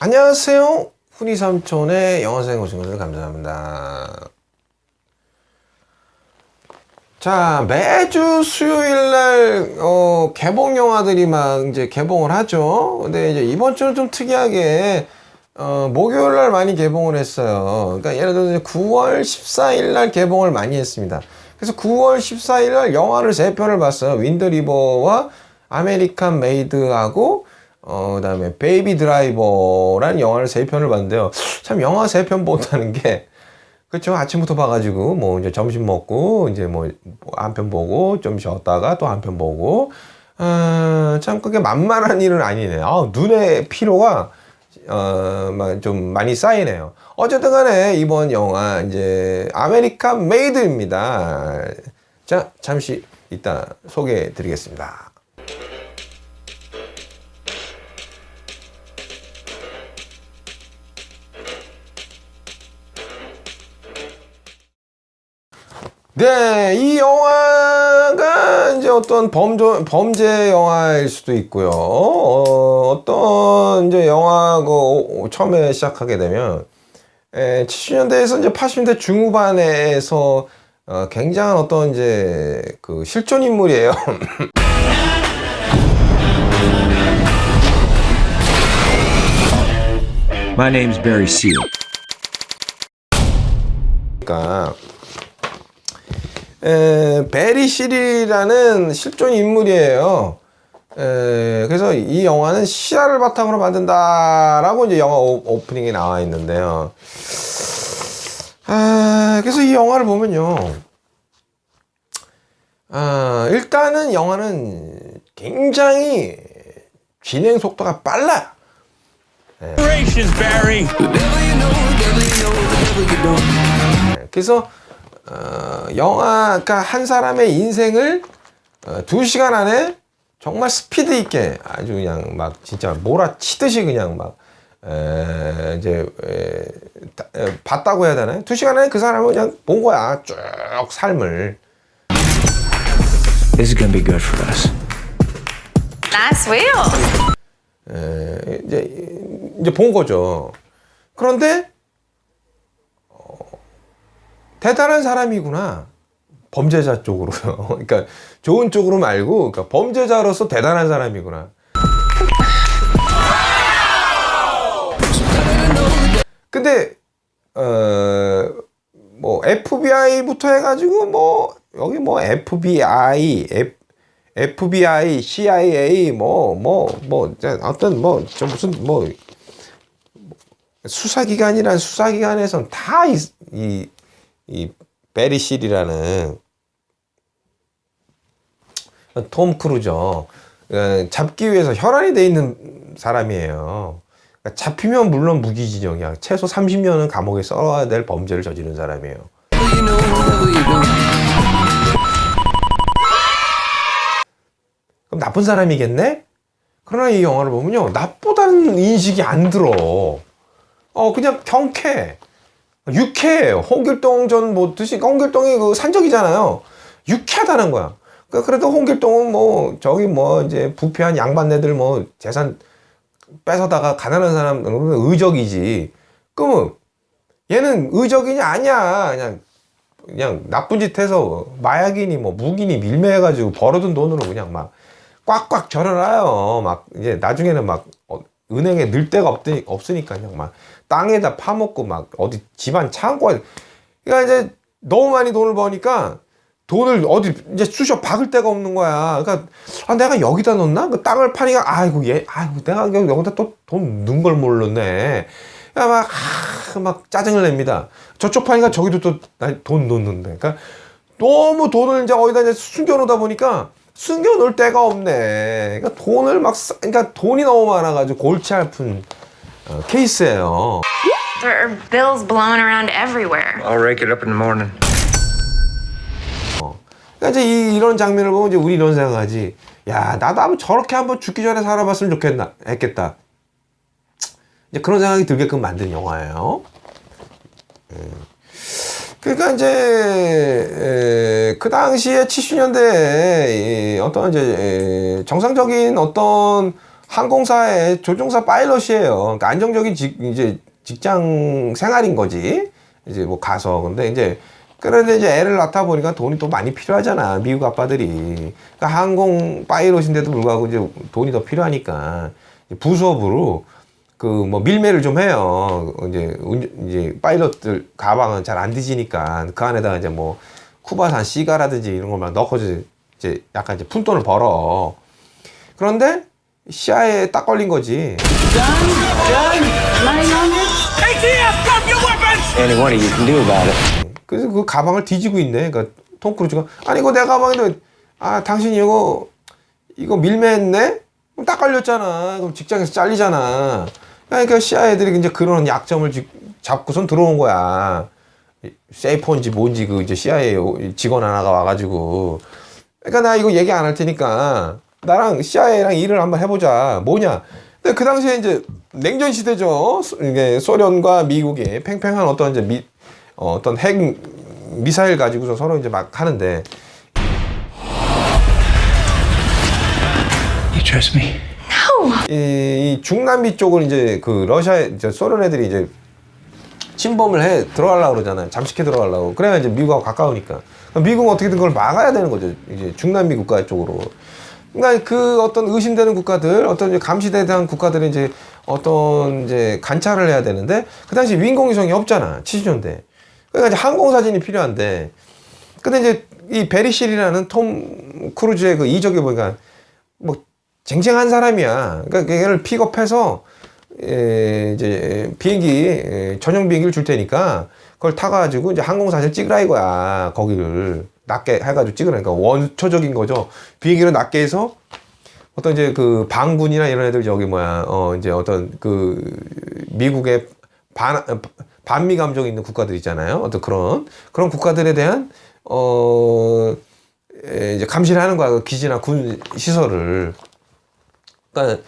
안녕하세요. 훈이 삼촌의 영어생 오신 것을 감사합니다. 자, 매주 수요일 날, 어, 개봉 영화들이 막 이제 개봉을 하죠. 근데 이제 이번 주는 좀 특이하게, 어, 목요일 날 많이 개봉을 했어요. 그러니까 예를 들어서 이제 9월 14일 날 개봉을 많이 했습니다. 그래서 9월 14일 날 영화를 세 편을 봤어요. 윈드 리버와 아메리칸 메이드하고, 어, 그 다음에 베이비 드라이버라는 영화를 세 편을 봤는데요. 참 영화 세 편 본다는 게, 그렇죠. 아침부터 봐가지고 뭐 이제 점심 먹고 이제 뭐 한 편 보고 좀 쉬었다가 또 한 편 보고 아, 참 그게 만만한 일은 아니네. 아, 눈의 피로가 어좀 많이 쌓이네요. 어쨌든 간에 이번 영화 이제 아메리칸 메이드입니다. 자, 잠시 이따 소개해 드리겠습니다. 네, 이 영화가 이제 어떤 범죄, 범죄 영화일 수도 있고요. 어, 떤 이제 영화 그 처음에 시작하게 되면 에, 70년대에서 이제 80년대 중후반에서 어, 굉장한 어떤 이제 그 실존 인물이에요. My name's Barry Seal. 그러니까 에, 베리 실이라는 실존 인물이에요. 에, 그래서 이 영화는 실화를 바탕으로 만든다라고 이제 영화 오, 오프닝에 나와 있는데요. 아, 그래서 이 영화를 보면요. 아, 일단은 영화는 굉장히 진행 속도가 빨라요. Barry. 그래서 어, 영화 그러니까 한 사람의 인생을 어, 두 시간 안에 정말 스피드 있게 아주 그냥 막 진짜 몰아치듯이 그냥 막 에, 이제 에, 다- 에, 봤다고 해야 되나요? 두 시간 안에 그 사람을 그냥 본 거야 쭉 삶을 This is gonna be good for us. Nice wheel. 에, 이제 이제 본 거죠. 그런데 어, 대단한 사람이구나. 범죄자 쪽으로요. 그러니까 좋은 쪽으로 말고 그러니까 범죄자로서 대단한 사람이구나. 근데 어뭐 FBI부터 해가지고 뭐 여기 뭐 FBI, F, FBI, CIA 뭐 뭐뭐 어떤 뭐저 무슨 뭐 수사기관이란 수사기관에선 다이 이 이 베리실이라는 톰 크루저 어, 잡기 위해서 혈안이 돼 있는 사람이에요. 그러니까 잡히면 물론 무기징역이야. 최소 30년은 감옥에 썰어야 될 범죄를 저지른 사람이에요. 그럼 나쁜 사람이겠네? 그러나 이 영화를 보면요. 나쁘다는 인식이 안 들어. 어, 그냥 경쾌해. 유쾌해요. 홍길동 전뭐 드시, 홍길동이 그 산적이잖아요. 유쾌하다는 거야. 그러니까 그래도 홍길동은 뭐, 저기 뭐, 이제 부패한 양반네들 뭐, 재산 뺏어다가 가난한 사람, 의적이지. 그러면 얘는 의적이냐? 아니야. 그냥, 그냥 나쁜 짓 해서 마약이니 뭐, 무기니 밀매해가지고 벌어둔 돈으로 그냥 막 꽉꽉 절여놔요. 막, 이제 나중에는 막, 어, 은행에 넣을 데가 없으니, 없으니까 그냥 막 땅에다 파먹고 막 어디 집안 창고에 그러니까 이제 너무 많이 돈을 버니까 돈을 어디 이제 쑤셔 박을 데가 없는 거야. 그러니까 아 내가 여기다 넣나? 그 땅을 파니까 아이고 얘 아이고 내가 여기다 또 돈 넣은 걸 몰랐네. 그러니까 막, 아, 막 짜증을 냅니다. 저쪽 파니까 저기도 또돈 넣는데. 그러니까 너무 돈을 이제 어디다 이제 숨겨 놓다 보니까 숨겨 놓을 데가 없네. 그러니까 돈을 막, 쓰- 그러니까 돈이 너무 많아 가지고 골치 아픈 어, 케이스예요. There are bills blowing around everywhere. I'll rake it up in the morning. 그러니까 이제 이, 이런 장면을 보면 이제 우리 이런 생각하지. 야, 나도 한번 저렇게 한번 죽기 전에 살아봤으면 좋겠나, 했겠다. 이제 그런 생각이 들게끔 만든 영화예요. 음. 그러니까 이제 에, 그 당시에 70년대에 어떤 이제 에, 정상적인 어떤 항공사의 조종사 파일럿이에요. 그러니까 안정적인 직, 이제 직장 생활인 거지. 이제 뭐 가서 근데 이제 그런데 이제 애를 낳다 보니까 돈이 또 많이 필요하잖아 미국 아빠들이 그러니까 항공 파일럿인데도 불구하고 이제 돈이 더 필요하니까 부수업으로 그 뭐 밀매를 좀 해요. 이제 운- 이제 파일럿들 가방은 잘 안 뒤지니까 그 안에다가 이제 뭐 쿠바산 시가라든지 이런 걸만 넣고 이제 이제 약간 이제 푼돈을 벌어. 그런데 시야에 딱 걸린 거지. Any one of you can do about it. 그래서 그 가방을 뒤지고 있네. 그러니까 톰 크루즈가 아니 이거 내 가방인데 아 당신이 이거 이거 밀매했네? 그럼 딱 걸렸잖아. 그럼 직장에서 잘리잖아. 그러니까 시아 애들이 이제 그런 약점을 지- 잡고선 들어온 거야. 세이폰지 뭔지 그 이제 CIA 직원 하나가 와가지고 그러니까 나 이거 얘기 안 할 테니까 나랑 CIA랑 일을 한번 해보자. 뭐냐? 근데 그 당시에 이제 냉전 시대죠. 소- 이게 소련과 미국이 팽팽한 어떤 이제 미, 어, 어떤 핵 미사일 가지고서 서로 이제 막 하는데 You trust me? 이, 이 중남미 쪽을 이제 그 러시아 이제 소련 애들이 이제 침범을 해 들어가려고 그러잖아요. 잠식해 들어가려고. 그래야 이제 미국하고 가까우니까. 미국은 어떻게든 그걸 막아야 되는 거죠. 이제 중남미 국가 쪽으로. 그러니까 그 어떤 의심되는 국가들, 어떤 감시대에 대한 국가들이 이제 어떤 이제 관찰을 해야 되는데 그 당시 위인공유성이 없잖아. 70년대. 그러니까 이제 항공 사진이 필요한데 근데 이제 이 베리실이라는 톰 크루즈의 그 이적이 보니까 뭐 쟁쟁한 사람이야. 그러니까 걔를 픽업해서 에, 이제 비행기 에, 전용 비행기를 줄 테니까 그걸 타가지고 이제 항공 사진 찍으라 이거야. 거기를 낮게 해가지고 찍으라니까 원초적인 거죠. 비행기를 낮게 해서 어떤 이제 그 방군이나 이런 애들 저기 뭐야 어 이제 어떤 그 미국의 반 반미 감정 있는 국가들 있잖아요. 어떤 그런 그런 국가들에 대한 어 에, 이제 감시를 하는 거야. 그 기지나 군 시설을. 그러니까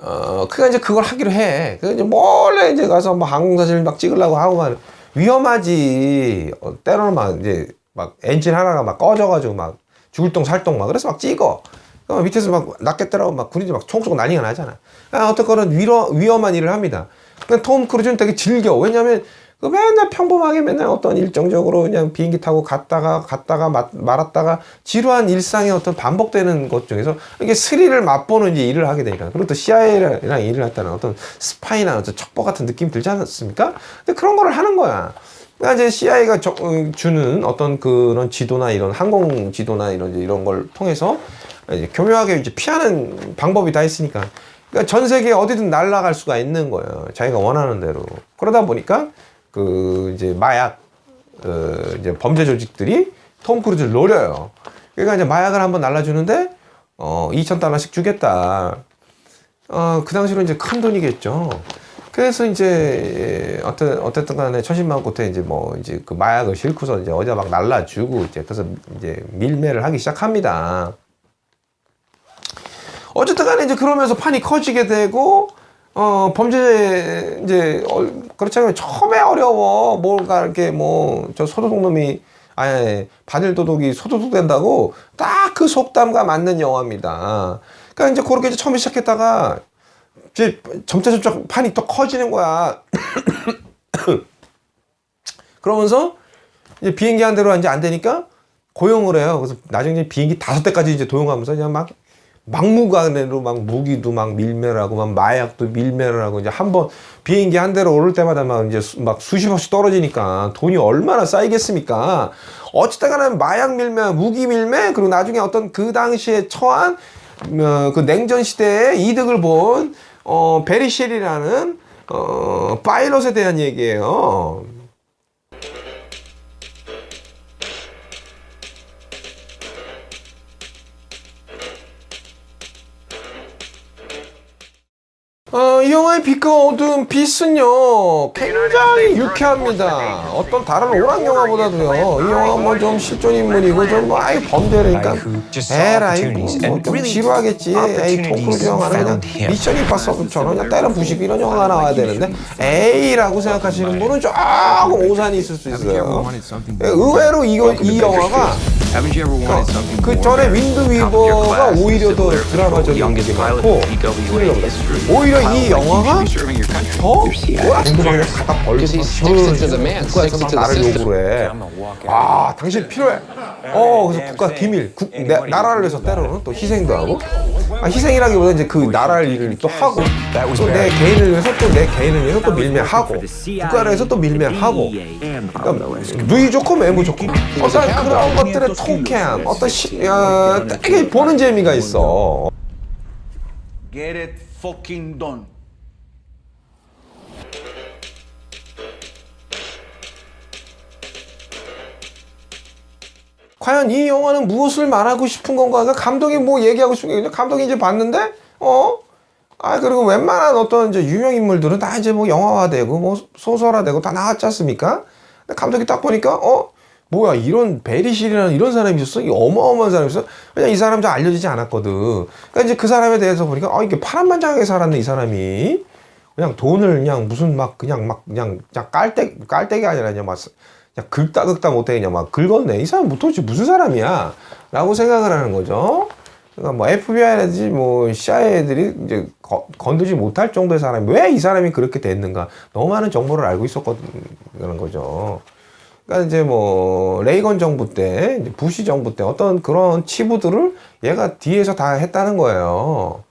어 그가 이제 그걸 하기로 해. 그 이제 몰래 이제 가서 뭐 항공사진을 막 찍으려고 하고 막 위험하지. 어, 때로는 막 이제 막 엔진 하나가 막 꺼져가지고 막 죽을 똥 살똥 막 그래서 막 찍어. 그 밑에서 막 낚겠더라고 막 군인들이 막총 쏘고 난리가 나잖아. 아, 어떻거든 위로, 위험한 일을 합니다. 근데 톰 크루즈는 되게 즐겨. 왜냐면 그 맨날 평범하게 맨날 어떤 일정적으로 그냥 비행기 타고 갔다가 갔다가 마- 말았다가 지루한 일상의 어떤 반복되는 것 중에서 이게 스릴을 맛보는 이제 일을 하게 되니까 그리고 또 CIA랑 일을 했다는 어떤 스파이나 어떤 첩보 같은 느낌이 들지 않습니까? 근데 그런 거를 하는 거야. 그러니까 이제 CIA가 주는 어떤 그런 지도나 이런 항공 지도나 이런 이런 걸 통해서 이제 교묘하게 이제 피하는 방법이 다 있으니까. 그러니까 전 세계 어디든 날아갈 수가 있는 거예요. 자기가 원하는 대로. 그러다 보니까 그 이제 마약 어 이제 범죄 조직들이 톰 크루즈를 노려요. 그러니까 이제 마약을 한번 날라주는데 어 2천 달러씩 주겠다. 어, 그 당시로 이제 큰 돈이겠죠. 그래서 이제 어떤 어쨌든 간에 천신만 끝에 이제 뭐 이제 그 마약을 싣고서 이제 어디다 막 날라주고 이제 그래서 이제 밀매를 하기 시작합니다. 어쨌든 간에 이제 그러면서 판이 커지게 되고 어 범죄 이제 어, 그렇지 않으면 처음에 어려워 뭔가 이렇게 뭐 저 소도둑 놈이 아니 바늘 도둑이 소도둑 된다고 딱 그 속담과 맞는 영화입니다. 그러니까 이제 그렇게 이제 처음에 시작했다가 이제 점차 점차 판이 또 커지는 거야. 그러면서 이제 비행기 한 대로 이제 안 되니까 고용을 해요. 그래서 나중에 비행기 다섯 대까지 이제 도용하면서 그냥 막 막무가내로 막 무기도 막 밀매를 하고 막 마약도 밀매를 하고 이제 한 번 비행기 한 대로 오를 때마다 막 이제 수- 막 수십억씩 떨어지니까 돈이 얼마나 쌓이겠습니까? 어쨌든 간에 마약 밀매, 무기 밀매, 그리고 나중에 어떤 그 당시에 처한 어, 그 냉전 시대의 이득을 본 어, 베리쉘이라는 어, 파일럿에 대한 얘기예요. 어, 이 영화의 빛과 어두운 빛은요 굉장히 유쾌합니다. 어떤 다른 오락 영화보다도요 이 영화 뭐좀 실존 인물이고 좀뭐 아예 범죄니까 에라이 뭐 좀 지루하겠지. 에이 토크루즈 영화는 그냥 미션 임파서블처럼 그냥 때려 부시고 이런 영화가 나와야 되는데 에이라고 생각하시는 분은 조금 오산이 있을 수 있어요. 의외로 이, 이 영화가 Haven't you ever wanted something 그 전에 윈드 위버가 오히려 더 드라마적인 게 많고 오히려 이 영화가 serving your country. 더 공부방에 갖다 man, 국가에서 나를. 요구를 해. 아 당신 필요해. 어 그래서 국가 기밀, 국, 내, 나라를 위해서 때로는 또 희생도 하고. 아, 희생이라기보다 이제 그 나라를 일을 또 하고 또 내 개인을 위해서 또 내 개인을 위해서 또 밀매하고 국가를 위해서 또 밀매하고. 그러니까 누이 좋고 매무 좋고 어떤 그런 것들의 통쾌함 어떤 시, 어, 되게 보는 재미가 있어. Get it fucking done. 과연 이 영화는 무엇을 말하고 싶은 건가? 그러니까 감독이 뭐 얘기하고 싶은 게 그냥 감독이 이제 봤는데 어? 아 그리고 웬만한 어떤 이제 유명 인물들은 다 이제 뭐 영화화되고 뭐 소설화되고 다 나왔지 않습니까? 근데 감독이 딱 보니까 어 뭐야 이런 베리실이라는 이런 사람이 있었어? 이 어마어마한 사람이 있어? 그냥 이 사람 잘 알려지지 않았거든. 그러니까 이제 그 사람에 대해서 보니까 아 이게 파란만장하게 살았네 이 사람이. 그냥 돈을 그냥 무슨 막 그냥 막 그냥 그냥 깔때 깔때기 아니라 그냥 막 그냥 긁다 긁다 못해 그냥 막 긁었네. 이 사람 도대체 무슨 사람이야? 라고 생각을 하는 거죠. 그러니까 뭐 FBI라든지 뭐 CIA 애들이 이제 거- 건들지 못할 정도의 사람이 왜 이 사람이 그렇게 됐는가? 너무 많은 정보를 알고 있었거든 거죠. 그러니까 이제 뭐 레이건 정부 때 부시 정부 때 어떤 그런 치부들을 얘가 뒤에서 다 했다는 거예요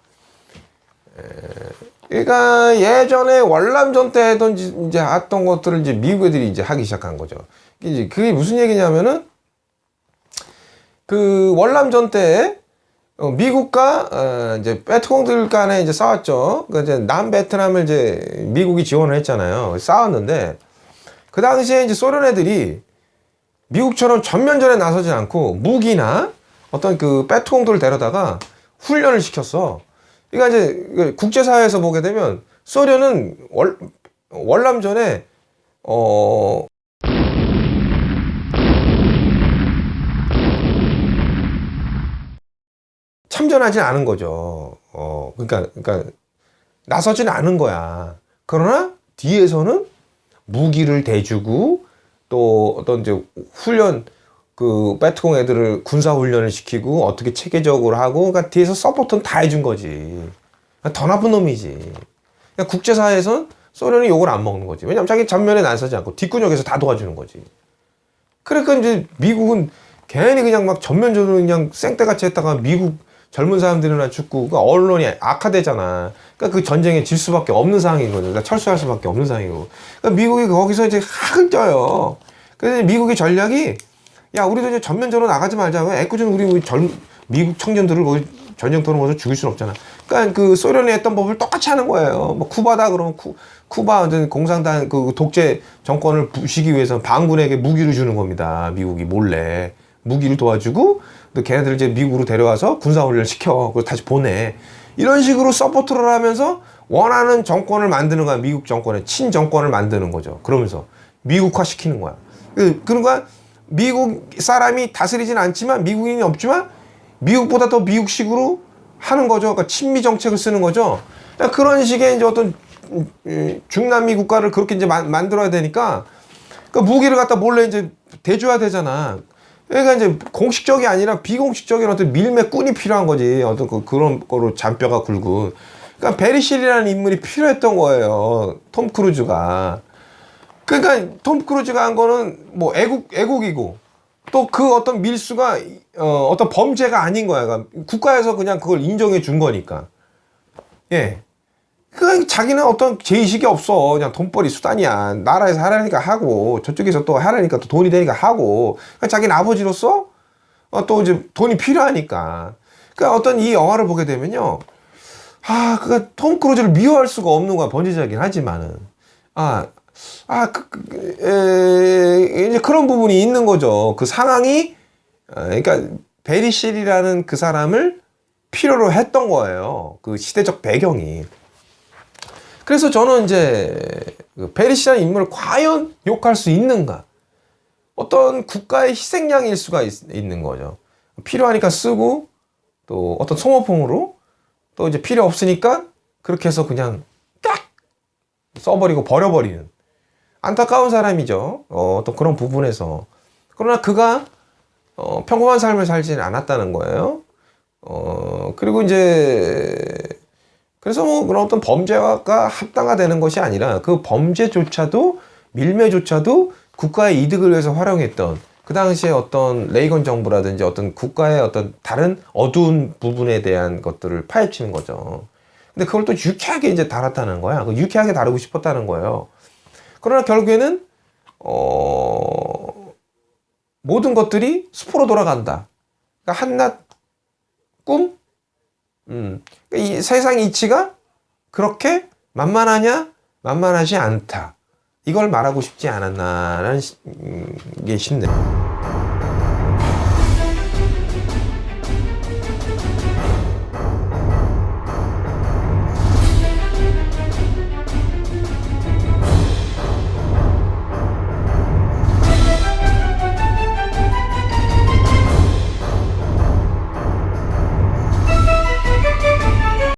그러니까 예전에 월남전 때 했던 지- 이제 했던 것들을 이제 미국 애들이 이제 하기 시작한 거죠. 이제 그게 무슨 얘기냐면은 그 월남전 때 어, 미국과 어, 이제 베트콩들 간에 이제 싸웠죠. 그 이제 남베트남을 이제 미국이 지원을 했잖아요. 싸웠는데 그 당시에 이제 소련 애들이 미국처럼 전면전에 나서지 않고 무기나 어떤 그 빼트공들을 데려다가 훈련을 시켰어. 그러니까 이제 그 국제사회에서 보게 되면 소련은 월, 월남전에 어 참전하지 않은 거죠. 어 그러니까 그러니까 나서지는 않은 거야. 그러나 뒤에서는 무기를 대주고 또 어떤 이제 훈련 그 베트콩 애들을 군사 훈련을 시키고 어떻게 체계적으로 하고 그러니까 뒤에서 서포트는 다 해준 거지. 그러니까 더 나쁜 놈이지. 그러니까 국제사회에서는 소련이 욕을 안 먹는 거지. 왜냐면 자기 전면에 나서지 않고 뒷구녕에서 다 도와주는 거지. 그러니까 이제 미국은 괜히 그냥 막 전면적으로 그냥 생떼같이 했다가 미국 젊은 사람들이나 죽고 그 언론이 악화되잖아. 그러니까 그 전쟁에 질 수밖에 없는 상황이거든. 그러니까 철수할 수밖에 없는 상황이고. 그러니까 미국이 거기서 이제 학을 쪄요. 그래서 미국의 전략이 야 우리도 이제 전면전으로 나가지 말자. 애꿎은 우리 젊 미국 청년들을 거기 전쟁터로 가서 죽일 수는 없잖아. 그러니까 그 소련이 했던 법을 똑같이 하는 거예요. 뭐 쿠바다 그러면 쿠, 쿠바 공산당 그 독재 정권을 부시기 위해서 반군에게 무기를 주는 겁니다. 미국이 몰래 무기를 도와주고 또 걔네들 이제 미국으로 데려와서 군사훈련을 시켜. 그래서 다시 보내. 이런 식으로 서포트를 하면서 원하는 정권을 만드는 거야. 미국 정권의 친정권을 만드는 거죠. 그러면서 미국화 시키는 거야. 그, 그러니까 미국 사람이 다스리진 않지만 미국인이 없지만 미국보다 더 미국식으로 하는 거죠. 그러니까 친미 정책을 쓰는 거죠. 그러니까 그런 식의 이제 어떤 음, 음, 중남미 국가를 그렇게 이제 만, 만들어야 되니까 그러니까 무기를 갖다 몰래 이제 대줘야 되잖아. 그러니까 이제 공식적이 아니라 비공식적인 어떤 밀매 꾼이 필요한 거지. 어떤 그, 그런 거로 잔뼈가 굵은. 그러니까 베리실이라는 인물이 필요했던 거예요. 톰 크루즈가. 그러니까 톰 크루즈가 한 거는 뭐 애국 애국이고 또 그 어떤 밀수가 어, 어떤 범죄가 아닌 거야. 그러니까 국가에서 그냥 그걸 인정해 준 거니까. 예. 그 자기는 어떤 제의식이 없어. 그냥 돈벌이 수단이야. 나라에서 하라니까 하고 저쪽에서 또 하라니까 또 돈이 되니까 하고. 그러니까 자기는 아버지로서 어, 또 이제 돈이 필요하니까. 그러니까 어떤 이 영화를 보게 되면요. 아, 톰 크루즈를 미워할 수가 없는 거야. 번지자긴 하지만은. 아, 아, 그, 그, 에, 이제 그런 부분이 있는 거죠. 그 상황이, 어, 그러니까 베리실이라는 그 사람을 필요로 했던 거예요. 그 시대적 배경이. 그래서 저는 이제 그 페리시라는 인물을 과연 욕할 수 있는가? 어떤 국가의 희생양일 수가 있, 는 거죠. 필요하니까 쓰고 또 어떤 소모품으로 또 이제 필요 없으니까 그렇게 해서 그냥 딱 써버리고 버려버리는 안타까운 사람이죠. 어, 또 그런 부분에서 그러나 그가 어, 평범한 삶을 살지는 않았다는 거예요. 어, 그리고 이제 그래서 뭐 그런 어떤 범죄가 합당화되는 것이 아니라 그 범죄조차도 밀매조차도 국가의 이득을 위해서 활용했던 그 당시에 어떤 레이건 정부라든지 어떤 국가의 어떤 다른 어두운 부분에 대한 것들을 파헤치는 거죠. 근데 그걸 또 유쾌하게 이제 다뤘다는 거야. 그 유쾌하게 다루고 싶었다는 거예요. 그러나 결국에는 어 모든 것들이 수포로 돌아간다. 그러니까 한낱 꿈? 음. 그러니까 이 세상 이치가 그렇게 만만하냐? 만만하지 않다. 이걸 말하고 싶지 않았나라는 시- 음, 게 싶네요.